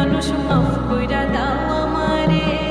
মানুষ মাফ কইরা দাও আমারে।